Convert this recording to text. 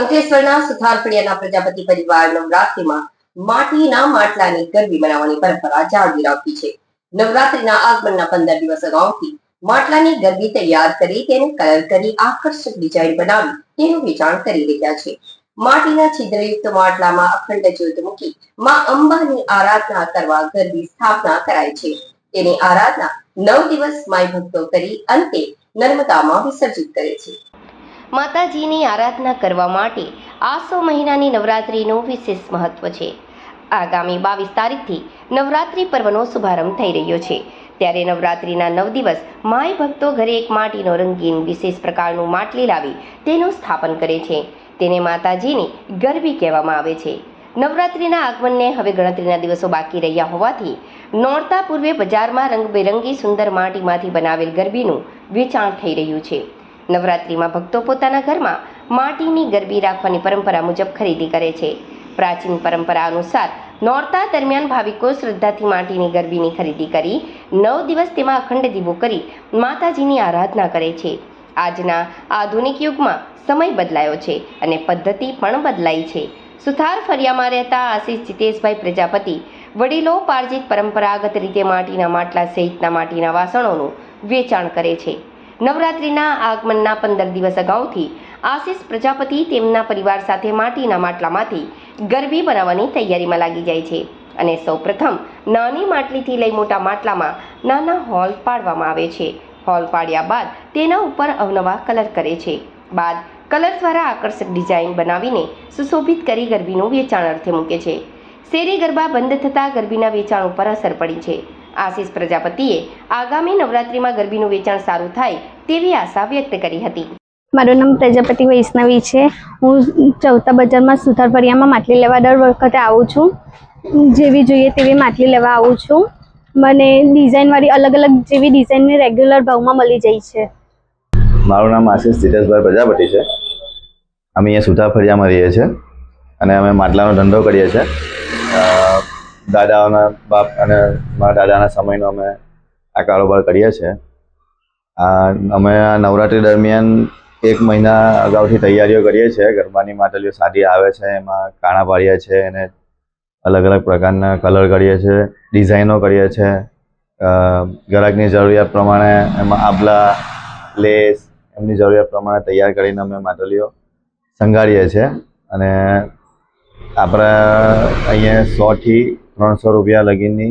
અંકલેશ્વરના સુથારફળિયાના પ્રજાપતિ પરિવાર નવરાત્રિમાં માટીના માટલાની ગરબી બનાવવાની પરંપરા જાળવી રાખી છે. નવરાત્રિના આગમનના પંદર દિવસ અગાઉથી માટલાની ગરબી તૈયાર કરી તેને કલર કરી આકર્ષક ડિઝાઇન બનાવી તેનું વેચાણ કરી રહ્યા છે. માટીના છિદ્રયુક્ત માટલામાં અખંડ જ્યોત મૂકી માં અંબાની આરાધના કરવા ગરબી સ્થાપના કરાય છે. તેની આરાધના નવ દિવસ માય ભક્તો કરી અંતે નર્મદામાં વિસર્જિત કરે છે. માતાજીની આરાધના કરવા માટે આસો મહિનાની નવરાત્રિનું વિશેષ મહત્વ છે. આગામી બાવીસ તારીખથી નવરાત્રિ પર્વનો શુભારંભ થઈ રહ્યો છે. ત્યારે નવરાત્રિના નવ દિવસ માય ભક્તો ઘરે એક માટીનો રંગીન વિશેષ પ્રકારનું માટલી લાવી તેનું સ્થાપન કરે છે. તેને માતાજીની ગરબી કહેવામાં આવે છે. નવરાત્રિના આગમનને હવે ગણતરીના દિવસો બાકી રહ્યા હોવાથી નોરતા પૂર્વે બજારમાં રંગબેરંગી સુંદર માટીમાંથી બનાવેલ ગરબીનું વેચાણ થઈ રહ્યું છે. નવરાત્રિમાં ભક્તો પોતાના ઘરમાં માટીની ગરબી રાખવાની પરંપરા મુજબ ખરીદી કરે છે. પ્રાચીન પરંપરા અનુસાર નોરતા દરમિયાન ભાવિકો શ્રદ્ધાથી માટીની ગરબીની ખરીદી કરી નવ દિવસ તેમાં અખંડ દીવો કરી માતાજીની આરાધના કરે છે. આજના આધુનિક યુગમાં સમય બદલાયો છે અને પદ્ધતિ પણ બદલાઈ છે. સુથાર ફરિયામાં રહેતા આશીષ જીતેશભાઈ પ્રજાપતિ વડીલો પાર્જિત પરંપરાગત રીતે માટીના માટલા સહિતના માટીના વાસણોનું વેચાણ કરે છે. નવરાત્રિના આગમનના પંદર દિવસ અગાઉથી આશિષ પ્રજાપતિ તેમના પરિવાર સાથે માટીના માટલામાંથી ગરબી બનાવવાની તૈયારીમાં લાગી જાય છે અને સૌપ્રથમ નાની માટલીથી લઈ મોટા માટલામાં નાના હોલ પાડવામાં આવે છે. હોલ પાડ્યા બાદ તેના ઉપર અવનવા કલર કરે છે. બાદ કલર દ્વારા આકર્ષક ડિઝાઇન બનાવીને સુશોભિત કરી ગરબીનું વેચાણ અર્થે મૂકે છે. શેરી ગરબા બંધ થતાં ગરબીના વેચાણ ઉપર અસર પડી છે. આશીષ પ્રજાપતિએ આગામી નવરાત્રિમાં ગરબીનું વેચાણ સારું થાય તેવી આશા વ્યક્ત કરી હતી. મારું નામ પ્રજાપતિ વૈષ્ણવી છે. હું ચૌથા બજારમાં સુથાર ફળિયામાં માટલી લેવા દર વખતે આવું છું. જેવી જોઈએ તેવી માટલી લેવા આવું છું. મને ડિઝાઇનવાળી અલગ અલગ જેવી ડિઝાઇનની રેગ્યુલર ભાવમાં મળી જાય છે. મારું નામ આશીષ જીતેશભાઈ પ્રજાપતિ છે. અમે અહીંયા સુથાર ફળિયામાં રહીએ છીએ અને અમે માટલાનો ધંધો કરીએ છીએ. દાદાઓના બાપ અને મારા દાદાના સમયનો અમે આ કારોબાર કરીએ છીએ. આ અમે આ નવરાત્રિ દરમિયાન એક મહિના અગાઉથી તૈયારીઓ કરીએ છીએ. ગરબાની માટલીઓ સાદી આવે છે, એમાં કાણા પાડીએ છીએ અને અલગ અલગ પ્રકારના કલર કરીએ છીએ, ડિઝાઇનો કરીએ છીએ. ગ્રાહકની જરૂરિયાત પ્રમાણે એમાં આભલા, લેસ, એમની જરૂરિયાત પ્રમાણે તૈયાર કરીને અમે માટલીઓ સંગાડીએ છીએ. અને આપણે અહીંયા સોથી ત્રણસો રૂપિયા લગીની